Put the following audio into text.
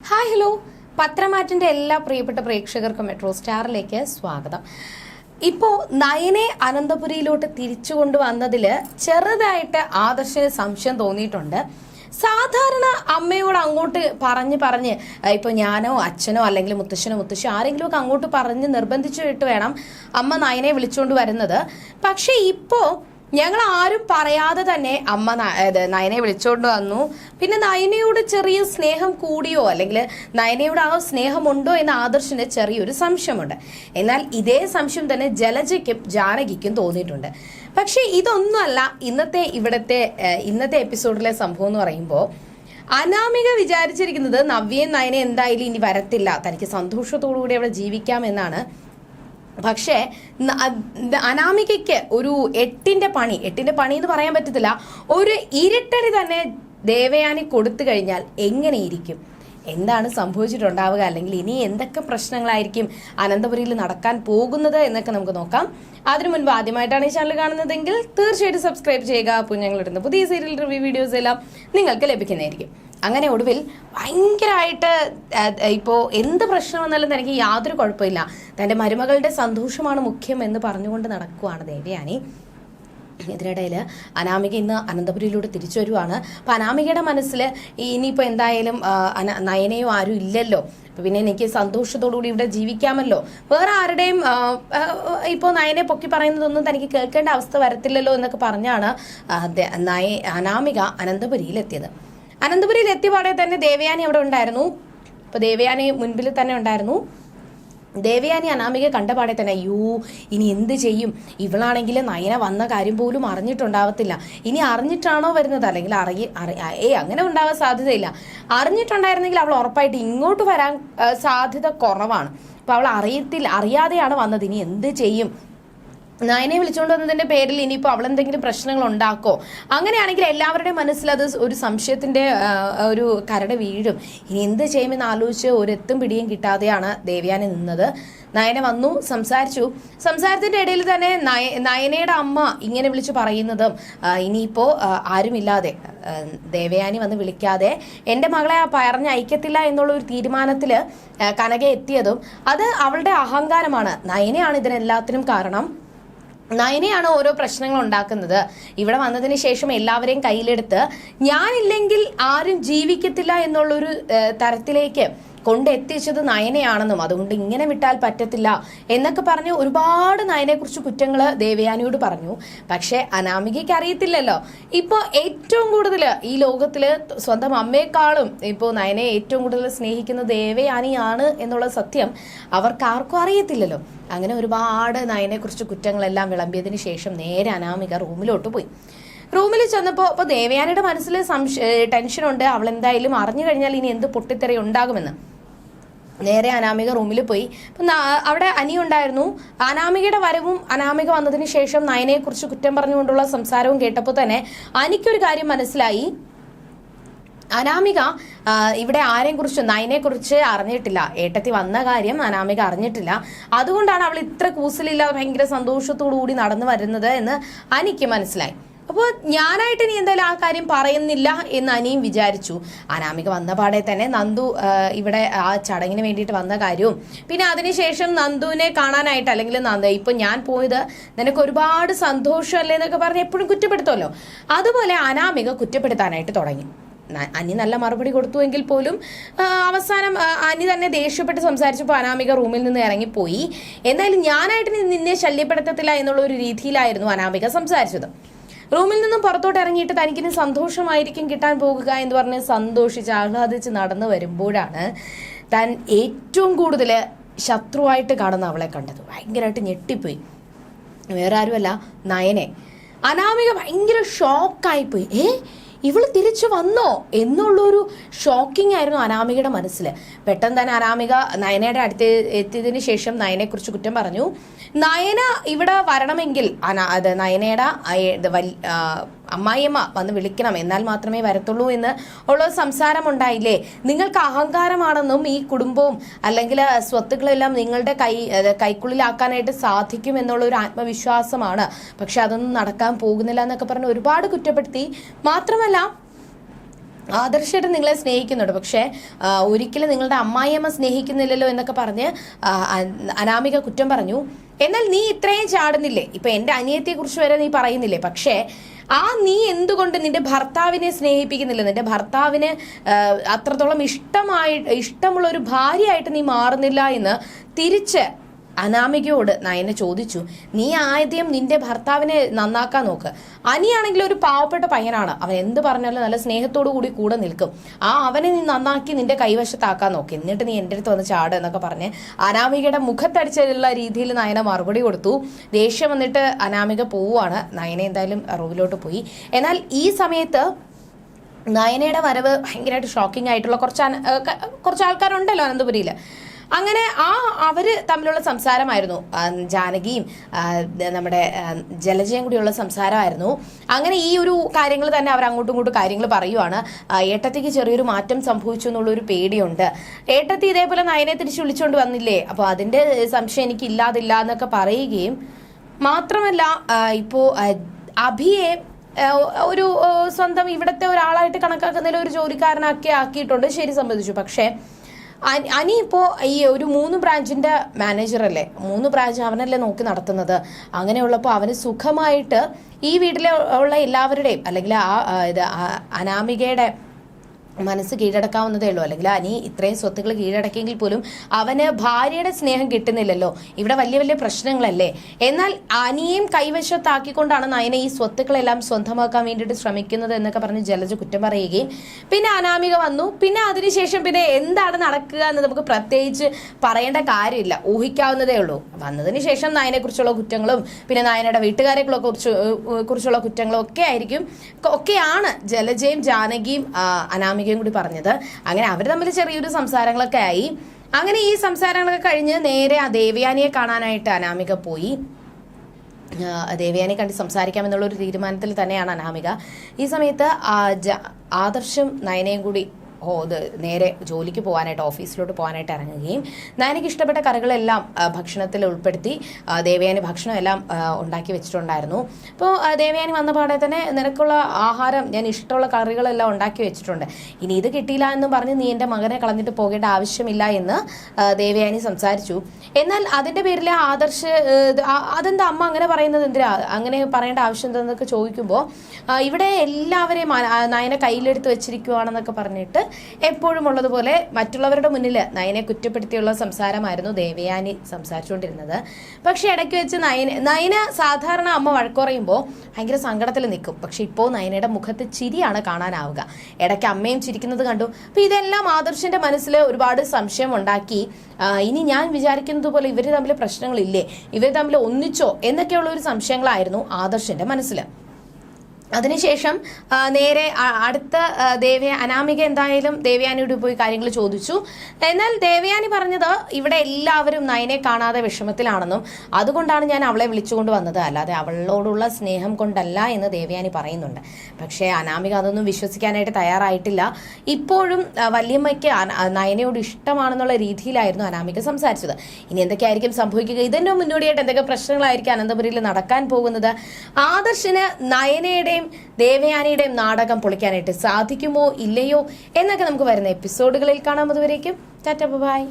Hi hello. പത്രമാറ്റിന്റെ എല്ലാ പ്രിയപ്പെട്ട പ്രേക്ഷകർക്കും മെട്രോ സ്റ്റാറിലേക്ക് സ്വാഗതം. ഇപ്പോൾ നയനെ അനന്തപുരിയിലോട്ട് തിരിച്ചു കൊണ്ടുവന്നതിൽ ചെറുതായിട്ട് ആദർശന് സംശയം തോന്നിയിട്ടുണ്ട്. സാധാരണ അമ്മയോട് അങ്ങോട്ട് പറഞ്ഞ് പറഞ്ഞ് ഇപ്പോൾ ഞാനോ അച്ഛനോ അല്ലെങ്കിൽ മുത്തശ്ശനോ മുത്തശ്ശോ ആരെങ്കിലുമൊക്കെ അങ്ങോട്ട് പറഞ്ഞ് നിർബന്ധിച്ചിട്ട് വേണം അമ്മ നയനെ വിളിച്ചുകൊണ്ട് വരുന്നത്. പക്ഷേ ഇപ്പോൾ ഞങ്ങൾ ആരും പറയാതെ തന്നെ അമ്മ നയനെ വിളിച്ചോണ്ട് വന്നു. പിന്നെ നയനയോട് ചെറിയ സ്നേഹം കൂടിയോ അല്ലെങ്കിൽ നയനയോട് ആ സ്നേഹമുണ്ടോ എന്ന ആദർശിന് ചെറിയൊരു സംശയമുണ്ട്. എന്നാൽ ഇതേ സംശയം തന്നെ ജലജയ്ക്കും ജാനകിക്കും തോന്നിയിട്ടുണ്ട്. പക്ഷേ ഇതൊന്നുമല്ല ഇന്നത്തെ ഇവിടത്തെ ഇന്നത്തെ എപ്പിസോഡിലെ സംഭവം എന്ന് പറയുമ്പോൾ അനാമിക വിചാരിച്ചിരിക്കുന്നത് നവ്യയും നയനെ എന്തായാലും ഇനി വരത്തില്ല. തനിക്ക് സന്തോഷത്തോടു കൂടി അവിടെ ജീവിക്കാമെന്നാണ് പക്ഷേ അനാമികയ്ക്ക് ഒരു എട്ടിന്റെ പണി എട്ടിന്റെ പണി എന്ന് പറയാൻ പറ്റത്തില്ല ഒരു ഇരട്ടടി തന്നെ ദേവയാനി കൊടുത്തു കഴിഞ്ഞാൽ എങ്ങനെയിരിക്കും? എന്താണ് സംഭവിച്ചിട്ടുണ്ടാവുക? അല്ലെങ്കിൽ ഇനി എന്തൊക്കെ പ്രശ്നങ്ങളായിരിക്കും അനന്തപുരിയിൽ നടക്കാൻ പോകുന്നത് എന്നൊക്കെ നമുക്ക് നോക്കാം. അതിനു മുൻപ് ആദ്യമായിട്ടാണ് ഈ ചാനൽ കാണുന്നതെങ്കിൽ തീർച്ചയായിട്ടും സബ്സ്ക്രൈബ് ചെയ്യുക. അപ്പോൾ ഞങ്ങളിടുന്ന പുതിയ സീരിയൽ റിവ്യൂ വീഡിയോസ് എല്ലാം നിങ്ങൾക്ക് ലഭിക്കുന്നതായിരിക്കും. അങ്ങനെ ഒടുവിൽ ഭയങ്കരമായിട്ട് ഇപ്പോൾ എന്ത് പ്രശ്നം വന്നാലും തനിക്ക് യാതൊരു കുഴപ്പമില്ല. തന്റെ മരുമകളുടെ സന്തോഷമാണ് മുഖ്യം എന്ന് പറഞ്ഞുകൊണ്ട് നടക്കുവാണ് ദേവയാനി. ഇതിനിടയിൽ അനാമിക ഇന്ന് അനന്തപുരിയിലൂടെ തിരിച്ചു വരുവാണ്. അപ്പം അനാമികയുടെ മനസ്സിൽ ഇനിയിപ്പോൾ എന്തായാലും നയനയോ ആരും ഇല്ലല്ലോ. പിന്നെ എനിക്ക് സന്തോഷത്തോടുകൂടി ഇവിടെ ജീവിക്കാമല്ലോ. വേറെ ആരുടെയും ഇപ്പോൾ നയനെ പൊക്കി പറയുന്നതൊന്നും തനിക്ക് കേൾക്കേണ്ട അവസ്ഥ വരത്തില്ലല്ലോ എന്നൊക്കെ പറഞ്ഞാണ് നയ അനാമിക അനന്തപുരിയിൽ എത്തിയത് അനന്തപുരിയിൽ എത്തിയപാടെ തന്നെ ദേവയാനി അവിടെ ഉണ്ടായിരുന്നു. അപ്പോൾ ദേവയാനി മുൻപിൽ തന്നെ ഉണ്ടായിരുന്നു. ദേവയാനി അനാമിക കണ്ടപാടെ തന്നെ അയ്യോ ഇനി എന്ത് ചെയ്യും? ഇവളാണെങ്കിൽ നയന വന്ന കാര്യം പോലും അറിഞ്ഞിട്ടുണ്ടാവത്തില്ല. ഇനി അറിഞ്ഞിട്ടാണോ വരുന്നത്? അല്ലെങ്കിൽ അറിയ അറി- ഏ അങ്ങനെ ഉണ്ടാവാൻ സാധ്യതയില്ല. അറിഞ്ഞിട്ടുണ്ടായിരുന്നെങ്കിൽ അവൾ ഉറപ്പായിട്ട് ഇങ്ങോട്ട് വരാൻ സാധ്യത കുറവാണ്. അപ്പൊ അവൾ അറിയത്തിൽ അറിയാതെയാണ് വന്നത്. ഇനി എന്ത് ചെയ്യും? നയനെ വിളിച്ചുകൊണ്ട് വന്നതിന്റെ പേരിൽ ഇനിയിപ്പോൾ അവൾ എന്തെങ്കിലും പ്രശ്നങ്ങൾ ഉണ്ടാക്കോ? അങ്ങനെയാണെങ്കിൽ എല്ലാവരുടെയും മനസ്സിൽ അത് ഒരു സംശയത്തിന്റെ ഒരു കരട് വീഴും. ഇനി എന്ത് ചെയ്യുമെന്ന് ആലോചിച്ച് ഒരു എത്തും പിടിയും കിട്ടാതെയാണ് ദേവയാനി നിന്നത്. നയനെ വന്നു സംസാരിച്ചു. സംസാരത്തിന്റെ ഇടയിൽ തന്നെ നയ നയനയുടെ അമ്മ ഇങ്ങനെ വിളിച്ച് പറയുന്നതും ഇനിയിപ്പോ ആരുമില്ലാതെ ദേവയാനി വന്ന് വിളിക്കാതെ എന്റെ മകളെ ആ പറഞ്ഞ് അയക്കത്തില്ല എന്നുള്ള ഒരു തീരുമാനത്തിൽ കനക എത്തിയതും അത് അവളുടെ അഹങ്കാരമാണ്. നയനയാണ് ഇതിനെല്ലാത്തിനും കാരണം. നയനയാണ് ഓരോ പ്രശ്നങ്ങൾ ഉണ്ടാക്കുന്നത്. ഇവിടെ വന്നതിന് ശേഷം എല്ലാവരെയും കയ്യിലെടുത്ത് ഞാനില്ലെങ്കിൽ ആരും ജീവിക്കത്തില്ല എന്നുള്ളൊരു തരത്തിലേക്ക് കൊണ്ടെത്തിച്ചത് നയനയാണെന്നും അതുകൊണ്ട് ഇങ്ങനെ വിട്ടാൽ പറ്റത്തില്ല എന്നൊക്കെ പറഞ്ഞ് ഒരുപാട് നയനെക്കുറിച്ച് കുറ്റങ്ങൾ ദേവയാനിയോട് പറഞ്ഞു. പക്ഷേ അനാമികയ്ക്ക് അറിയത്തില്ലല്ലോ. ഇപ്പോൾ ഏറ്റവും കൂടുതൽ ഈ ലോകത്തിൽ സ്വന്തം അമ്മയെക്കാളും ഇപ്പോൾ നയനെ ഏറ്റവും കൂടുതൽ സ്നേഹിക്കുന്ന ദേവയാനിയാണ് എന്നുള്ള സത്യം അവർക്ക് ആർക്കും അറിയത്തില്ലല്ലോ. അങ്ങനെ ഒരുപാട് നയനെക്കുറിച്ച് കുറ്റങ്ങളെല്ലാം വിളമ്പിയതിന് ശേഷം നേരെ അനാമിക റൂമിലോട്ട് പോയി. റൂമിൽ ചെന്നപ്പോൾ ഇപ്പോൾ ദേവയാനിയുടെ മനസ്സിൽ സംശയ ടെൻഷനുണ്ട്. അവൾ എന്തായാലും അറിഞ്ഞു കഴിഞ്ഞാൽ ഇനി എന്ത് പൊട്ടിത്തെറി ഉണ്ടാകുമെന്ന്. നേരെ അനാമിക റൂമിൽ പോയി. അപ്പം അവിടെ അനി ഉണ്ടായിരുന്നു. അനാമികയുടെ വരവും അനാമിക വന്നതിന് ശേഷം നയനെക്കുറിച്ച് കുറ്റം പറഞ്ഞുകൊണ്ടുള്ള സംസാരവും കേട്ടപ്പോൾ തന്നെ അനിക്കൊരു കാര്യം മനസ്സിലായി. അനാമിക ഇവിടെ ആരെയും കുറിച്ച് നയനെ കുറിച്ച് അറിഞ്ഞിട്ടില്ല. ഏട്ടത്തി വന്ന കാര്യം അനാമിക അറിഞ്ഞിട്ടില്ല. അതുകൊണ്ടാണ് അവൾ ഇത്ര കൂസലില്ലാതെ ഭയങ്കര സന്തോഷത്തോടു കൂടി നടന്നു വരുന്നത് എന്ന് അനിക്ക് മനസ്സിലായി. അപ്പോൾ ഞാനായിട്ട് ഇനി എന്തായാലും ആ കാര്യം പറയുന്നില്ല എന്ന് അനിയും വിചാരിച്ചു. അനാമിക വന്ന പാടെ തന്നെ നന്ദു ഇവിടെ ആ ചടങ്ങിന് വേണ്ടിയിട്ട് വന്ന കാര്യവും. പിന്നെ അതിനുശേഷം നന്ദുവിനെ കാണാനായിട്ട് അല്ലെങ്കിൽ നന്ദ ഇപ്പൊ ഞാൻ പോയത് നിനക്ക് ഒരുപാട് സന്തോഷമല്ലേ എന്നൊക്കെ പറഞ്ഞ് എപ്പോഴും കുറ്റപ്പെടുത്തുമല്ലോ അതുപോലെ അനാമിക കുറ്റപ്പെടുത്താനായിട്ട് തുടങ്ങി. അനി നല്ല മറുപടി കൊടുത്തുവെങ്കിൽ പോലും അവസാനം അനി തന്നെ ദേഷ്യപ്പെട്ട് സംസാരിച്ചപ്പോൾ അനാമിക റൂമിൽ നിന്ന് ഇറങ്ങിപ്പോയി. എന്തായാലും ഞാനായിട്ട് നിന്നെ ശല്യപ്പെടുത്തത്തില്ല എന്നുള്ള ഒരു രീതിയിലായിരുന്നു അനാമിക സംസാരിച്ചത്. റൂമിൽ നിന്നും പുറത്തോട്ട് ഇറങ്ങിയിട്ട് തനിക്കിന് സന്തോഷമായിരിക്കും കിട്ടാൻ പോകുക എന്ന് പറഞ്ഞ് സന്തോഷിച്ച് ആഹ്ലാദിച്ച് നടന്നു വരുമ്പോഴാണ് താൻ ഏറ്റവും കൂടുതൽ ശത്രുവായിട്ട് കാണുന്ന അവളെ കണ്ടത്. ഭയങ്കരമായിട്ട് ഞെട്ടിപ്പോയി. വേറെ ആരുമല്ല നയനെ. അനാമിക ഭയങ്കര ഷോക്കായിപ്പോയി ഏ? ഇവൾ തിരിച്ചു വന്നോ എന്നുള്ളൊരു ഷോക്കിംഗ് ആയിരുന്നു അനാമികയുടെ മനസ്സിൽ പെട്ടെന്ന് തന്നെ അനാമിക നയനയുടെ അടുത്ത് എത്തിയതിന് ശേഷം നയനെക്കുറിച്ച് കുറ്റം പറഞ്ഞു. നയന ഇവിടെ വരണമെങ്കിൽ അനാ അത് നയനയുടെ അമ്മായിയമ്മ വന്ന് വിളിക്കണം. എന്നാൽ മാത്രമേ വരത്തുള്ളൂ എന്ന് ഉള്ള സംസാരമുണ്ടായില്ലേ നിങ്ങൾക്ക് അഹങ്കാരമാണെന്നും ഈ കുടുംബവും അല്ലെങ്കിൽ സ്വത്തുക്കളെല്ലാം നിങ്ങളുടെ കൈ കൈക്കുള്ളിലാക്കാനായിട്ട് സാധിക്കും എന്നുള്ള ഒരു ആത്മവിശ്വാസമാണ്. പക്ഷെ അതൊന്നും നടക്കാൻ പോകുന്നില്ല എന്നൊക്കെ പറഞ്ഞ് ഒരുപാട് കുറ്റപ്പെടുത്തി. മാത്രമല്ല ആദർശമായിട്ട് നിങ്ങളെ സ്നേഹിക്കുന്നുണ്ട്. പക്ഷേ ഒരിക്കലും നിങ്ങളുടെ അമ്മായിയമ്മ സ്നേഹിക്കുന്നില്ലല്ലോ എന്നൊക്കെ പറഞ്ഞ് അനാമിക കുറ്റം പറഞ്ഞു. എന്നാൽ നീ ഇത്രയും ചാടുന്നില്ലേ? ഇപ്പൊ എന്റെ അനിയത്തെക്കുറിച്ച് വരെ നീ പറയുന്നില്ലേ? പക്ഷേ ആ നീ എന്തുകൊണ്ട് നിന്റെ ഭർത്താവിനെ സ്നേഹിപ്പിക്കുന്നില്ല? നിന്റെ ഭർത്താവിന് അത്രത്തോളം ഇഷ്ടമായി ഇഷ്ടമുള്ള ഒരു ഭാര്യയായിട്ട് നീ മാറുന്നില്ല എന്ന് തിരിച്ച് അനാമികയോട് നയന ചോദിച്ചു നീ ആദ്യം നിന്റെ ഭർത്താവിനെ നന്നാക്കാൻ നോക്ക്. അനിയാണെങ്കിൽ ഒരു പാവപ്പെട്ട പയ്യനാണ്. അവൻ എന്ത് പറഞ്ഞാലും നല്ല സ്നേഹത്തോടു കൂടി കൂടെ നിൽക്കും. ആ അവനെ നീ നന്നാക്കി നിന്റെ കൈവശത്താക്കാൻ നോക്ക്. എന്നിട്ട് നീ എന്റെ അടുത്ത് വന്ന് ചാട് എന്നൊക്കെ പറഞ്ഞ് അനാമികയുടെ മുഖത്തടിച്ചുള്ള രീതിയിൽ നയന മറുപടി കൊടുത്തു. ദേഷ്യം വന്നിട്ട് അനാമിക പോവുകയാണ് നയന എന്തായാലും റൂമിലോട്ട് പോയി. എന്നാൽ ഈ സമയത്ത് നയനയുടെ വരവ് ഭയങ്കരമായിട്ട് ഷോക്കിംഗ് ആയിട്ടുള്ള കുറച്ച് കുറച്ച് ആൾക്കാരുണ്ടല്ലോ അനന്തപുരിയിൽ അങ്ങനെ ആ അവർ തമ്മിലുള്ള സംസാരമായിരുന്നു. ജാനകിയും നമ്മുടെ ജലജയും കൂടിയുള്ള സംസാരമായിരുന്നു. അങ്ങനെ ഈ ഒരു കാര്യങ്ങൾ തന്നെ അവർ അങ്ങോട്ടും ഇങ്ങോട്ടും കാര്യങ്ങൾ പറയുവാണ്. ഏട്ടത്തിക്ക് ചെറിയൊരു മാറ്റം സംഭവിച്ചു എന്നുള്ളൊരു പേടിയുണ്ട്. ഏട്ടത്തി ഇതേപോലെ നയനെ തിരിച്ചു വിളിച്ചുകൊണ്ട് വന്നില്ലേ? അപ്പോൾ അതിന്റെ സംശയം എനിക്ക് ഇല്ലാതില്ല എന്നൊക്കെ പറയുകയും മാത്രമല്ല ഇപ്പോൾ ഇപ്പോ അഭിയെ ഒരു സ്വന്തം ഇവിടത്തെ ഒരാളായിട്ട് കണക്കാക്കുന്നതിൽ ഒരു ജോലിക്കാരനാക്കി ആക്കിയിട്ടുണ്ട്. ശരി സംബന്ധിച്ചു പക്ഷേ അനി- ഇപ്പോൾ ഈ ഒരു മൂന്ന് ബ്രാഞ്ചിന്റെ മാനേജർ അല്ലേ? മൂന്ന് ബ്രാഞ്ച് അവനല്ലേ നോക്കി നടത്തുന്നത്. അങ്ങനെയുള്ളപ്പോൾ അവന് സുഖമായിട്ട് ഈ വീട്ടിലെ ഉള്ള എല്ലാവരുടെയും അല്ലെങ്കിൽ ആ, ഇത് അനാമികയുടെ മനസ്സ് കീഴടക്കാവുന്നതേ ഉള്ളൂ. അല്ലെങ്കിൽ അനി ഇത്രയും സ്വത്തുക്കൾ കീഴടക്കിയെങ്കിൽ പോലും അവന് ഭാര്യയുടെ സ്നേഹം കിട്ടുന്നില്ലല്ലോ. ഇവിടെ വലിയ വലിയ പ്രശ്നങ്ങളല്ലേ? എന്നാൽ അനിയും കൈവശത്താക്കിക്കൊണ്ടാണ് നയന ഈ സ്വത്തുക്കളെല്ലാം സ്വന്തമാക്കാൻ വേണ്ടിയിട്ട് ശ്രമിക്കുന്നത് എന്നൊക്കെ പറഞ്ഞ് ജലജ കുറ്റം പറയുകയും പിന്നെ അനാമിക വന്നു. പിന്നെ അതിനുശേഷം പിന്നെ എന്താണ് നടക്കുക എന്ന് നമുക്ക് പ്രത്യേകിച്ച് പറയേണ്ട കാര്യമില്ല. ഊഹിക്കാവുന്നതേ ഉള്ളൂ. വന്നതിന് ശേഷം നയനെ കുറിച്ചുള്ള കുറ്റങ്ങളും പിന്നെ നയനയുടെ വീട്ടുകാരെ കുറിച്ച് കുറിച്ചുള്ള കുറ്റങ്ങളും ഒക്കെ ആയിരിക്കും ഒക്കെയാണ് ജലജയും ജാനകിയും ആ, അനാമികയും കൂടി പറഞ്ഞത്. അങ്ങനെ അവർ തമ്മിൽ ചെറിയൊരു സംസാരങ്ങളൊക്കെ ആയി. അങ്ങനെ ഈ സംസാരങ്ങളൊക്കെ കഴിഞ്ഞ് നേരെ ആ ദേവയാനിയെ കാണാനായിട്ട് അനാമിക പോയി. ദേവയാനെ കണ്ട് സംസാരിക്കാമെന്നുള്ള ഒരു തീരുമാനത്തിൽ തന്നെയാണ് അനാമിക. ഈ സമയത്ത് ആദർശം നയനയും കൂടി ഓ ഇത് നേരെ ജോലിക്ക് പോകാനായിട്ട് ഓഫീസിലോട്ട് പോകാനായിട്ട് ഇറങ്ങുകയും നയനയ്ക്ക് ഇഷ്ടപ്പെട്ട കറികളെല്ലാം ഭക്ഷണത്തിൽ ഉൾപ്പെടുത്തി ദേവയാനി ഭക്ഷണമെല്ലാം ഉണ്ടാക്കി വെച്ചിട്ടുണ്ടായിരുന്നു. അപ്പോൾ ദേവയാനി വന്ന പാടെ തന്നെ നിനക്കുള്ള ആഹാരം ഞാൻ ഇഷ്ടമുള്ള കറികളെല്ലാം ഉണ്ടാക്കി വെച്ചിട്ടുണ്ട്. ഇനി ഇത് കിട്ടിയില്ല എന്ന് പറഞ്ഞ് നീ എന്റെ മകനെ കളഞ്ഞിട്ട് പോകേണ്ട ആവശ്യമില്ല എന്ന് ദേവയാനി സംസാരിച്ചു. എന്നാൽ അതിന്റെ പേരിൽ ആദർശ് അതെന്താ അമ്മ അങ്ങനെ പറയുന്നത് എന്തിനാ? അങ്ങനെ പറയേണ്ട ആവശ്യം എന്തെന്നൊക്കെ ചോദിക്കുമ്പോൾ ഇവിടെ എല്ലാവരെയും നയനെ കയ്യിലെടുത്ത് വെച്ചിരിക്കുവാണെന്നൊക്കെ പറഞ്ഞിട്ട് എപ്പോഴും ഉള്ളതുപോലെ മറ്റുള്ളവരുടെ മുന്നിൽ നയനെ കുറ്റപ്പെടുത്തിയുള്ള സംസാരമായിരുന്നു ദേവയാനി സംസാരിച്ചുകൊണ്ടിരുന്നത്. പക്ഷേ ഇടയ്ക്ക് വെച്ച് നയന നയന സാധാരണ അമ്മ വഴക്കുറയുമ്പോൾ ഭയങ്കര സങ്കടത്തിൽ നിൽക്കും. പക്ഷെ ഇപ്പോൾ നയനയുടെ മുഖത്ത് ചിരിയാണ് കാണാനാവുക. ഇടയ്ക്ക് അമ്മയും ചിരിക്കുന്നത് കണ്ടു. അപ്പോൾ ഇതെല്ലാം ആദർശന്റെ മനസ്സിൽ ഒരുപാട് സംശയം ഉണ്ടാക്കി ഇനി ഞാൻ വിചാരിക്കുന്നത് പോലെ ഇവർ തമ്മിൽ പ്രശ്നങ്ങളില്ലേ? ഇവർ തമ്മിൽ ഒന്നിച്ചോ? എന്നൊക്കെയുള്ള ഒരു സംശയങ്ങളായിരുന്നു ആദർശന്റെ മനസ്സിൽ. അതിനുശേഷം നേരെ അടുത്ത ദേവയ അനാമിക എന്തായാലും ദേവയാനിയോട് പോയി കാര്യങ്ങൾ ചോദിച്ചു. എന്നാൽ ദേവയാനി പറഞ്ഞത് ഇവിടെ എല്ലാവരും നയനെ കാണാതെ വിഷമത്തിലാണെന്നും അതുകൊണ്ടാണ് ഞാൻ അവളെ വിളിച്ചുകൊണ്ട് വന്നത്. അല്ലാതെ അവളോടുള്ള സ്നേഹം കൊണ്ടല്ല എന്ന് ദേവയാനി പറയുന്നുണ്ട്. പക്ഷേ അനാമിക അതൊന്നും വിശ്വസിക്കാനായിട്ട് തയ്യാറായിട്ടില്ല. ഇപ്പോഴും വല്യമ്മയ്ക്ക് നയനയോട് ഇഷ്ടമാണെന്നുള്ള രീതിയിലായിരുന്നു അനാമിക സംസാരിച്ചത്. ഇനി എന്തൊക്കെയായിരിക്കും സംഭവിക്കുക? ഇതിന്റെ മുന്നോടിയായിട്ട് എന്തൊക്കെ പ്രശ്നങ്ങളായിരിക്കും അനന്തപുരിയിൽ നടക്കാൻ പോകുന്നത്? ആദർശിന് നയനയുടെയും ദേവയാനിയുടെയും നാടകം പൊളിക്കാനായിട്ട് സാധിക്കുമോ ഇല്ലയോ എന്നൊക്കെ നമുക്ക് വരുന്ന എപ്പിസോഡുകളിൽ കാണാം. അതുവരേക്കും ടാറ്റ ബൈ.